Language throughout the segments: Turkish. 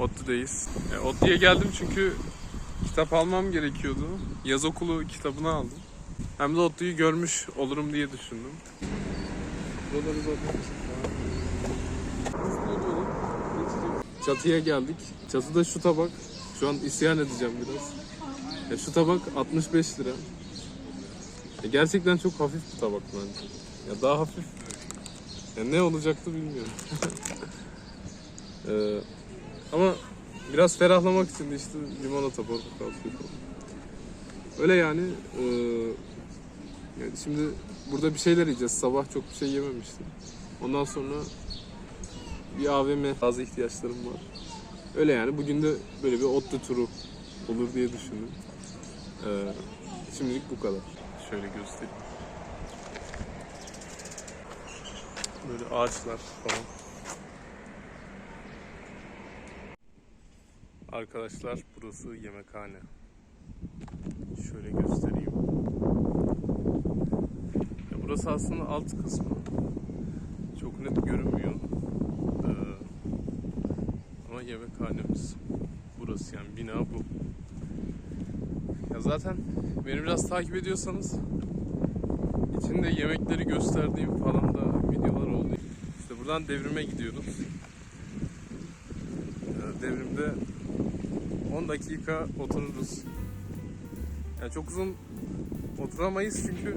ODTÜ'deyiz. E, ODTÜ'ye geldim çünkü kitap almam gerekiyordu. Yaz okulu kitabını aldım. Hem de ODTÜ'yü görmüş olurum diye düşündüm. Buraları Çatıya geldik. Çatıda şu tabak. Şu an isyan edeceğim biraz. Ya şu tabak 65 lira. Ya gerçekten çok hafif bir tabak bence. Ya daha hafif. Ya ne olacaktı bilmiyorum. Ee, ama biraz ferahlamak için de işte limonata, portakal suyu falan. Öyle yani. ee, yani şimdi burada bir şeyler yiyeceğiz. Sabah çok bir şey yememiştim. Ondan sonra bir AVM bazı ihtiyaçlarım var. Öyle yani bugün de böyle bir otlu turu olur diye düşündüm. Ee, şimdilik bu kadar. Şöyle göstereyim. Böyle ağaçlar falan. Arkadaşlar burası yemekhane. Şöyle göstereyim. Ya burası aslında alt kısmı. Çok net görünmüyor. Ee, ama yemekhanemiz burası yani bina bu. Ya zaten beni biraz takip ediyorsanız içinde yemekleri gösterdiğim falan da videolar oldu. İşte buradan devrime gidiyoruz. Ee, Devrimde 10 dakika otururuz. Yani çok uzun oturamayız çünkü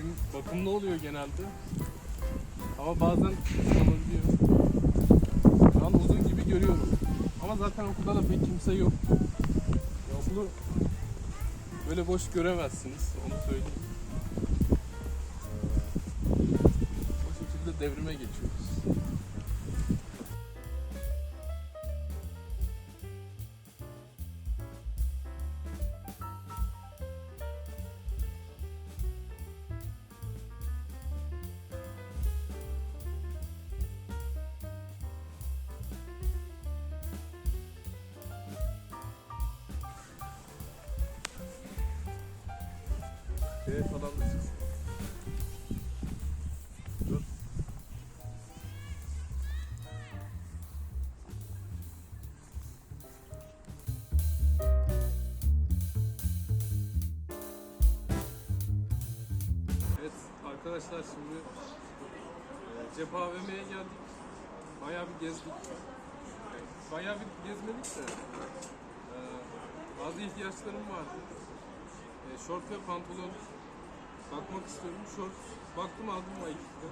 Çim bakımlı oluyor genelde. Ama bazen olabiliyor. Şu an uzun gibi görüyorum. Ama zaten okulda da pek kimse yok. Ya okulu böyle boş göremezsiniz. Onu söyleyeyim. Ee, O şekilde devrime geçiyoruz. Evet falan da çıksın. Dur. Evet arkadaşlar şimdi e, Cephe AVM'ye geldik. Bayağı bir gezdik. Bayağı bir gezmedik de e, bazı ihtiyaçlarım vardı. E, şort ve pantolon bakmak istiyorum. Şort baktım aldım Nike'de.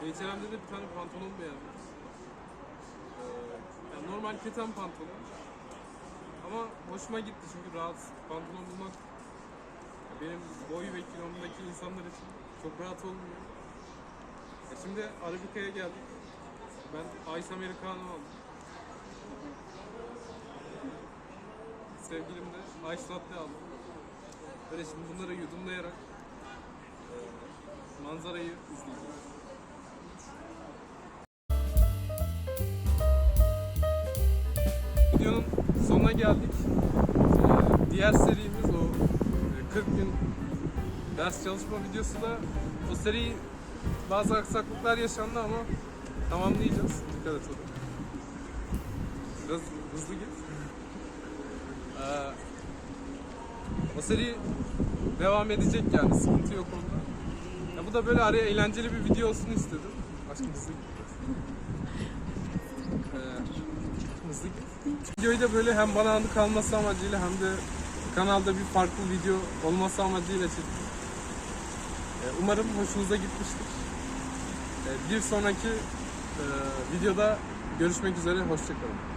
H&M'de de bir tane pantolon beğendim. E, yani normal keten pantolon. Ama hoşuma gitti çünkü rahat pantolon bulmak benim boy ve kilomdaki insanlar için çok rahat olmuyor. E şimdi Arabica'ya geldik. Ben Ice Americano aldım. Sevgilim de Ice Latte aldı. Böyle şimdi bunları yudumlayarak e, manzarayı izleyeceğiz. Videonun sonuna geldik. E, diğer serimiz o e, 40 gün ders çalışma videosu da o seri bazı aksaklıklar yaşandı ama tamamlayacağız. Dikkat et ona. Biraz hızlı git. Ee, o seri devam edecek yani sıkıntı yok onda. Ya bu da böyle araya eğlenceli bir video olsun istedim. Aşkım. Ee, hızlı git. Videoyu da böyle hem bana anı kalması amacıyla hem de kanalda bir farklı video olması amacıyla çektim. Ee, umarım hoşunuza gitmiştir. Ee, bir sonraki e, videoda görüşmek üzere. Hoşçakalın.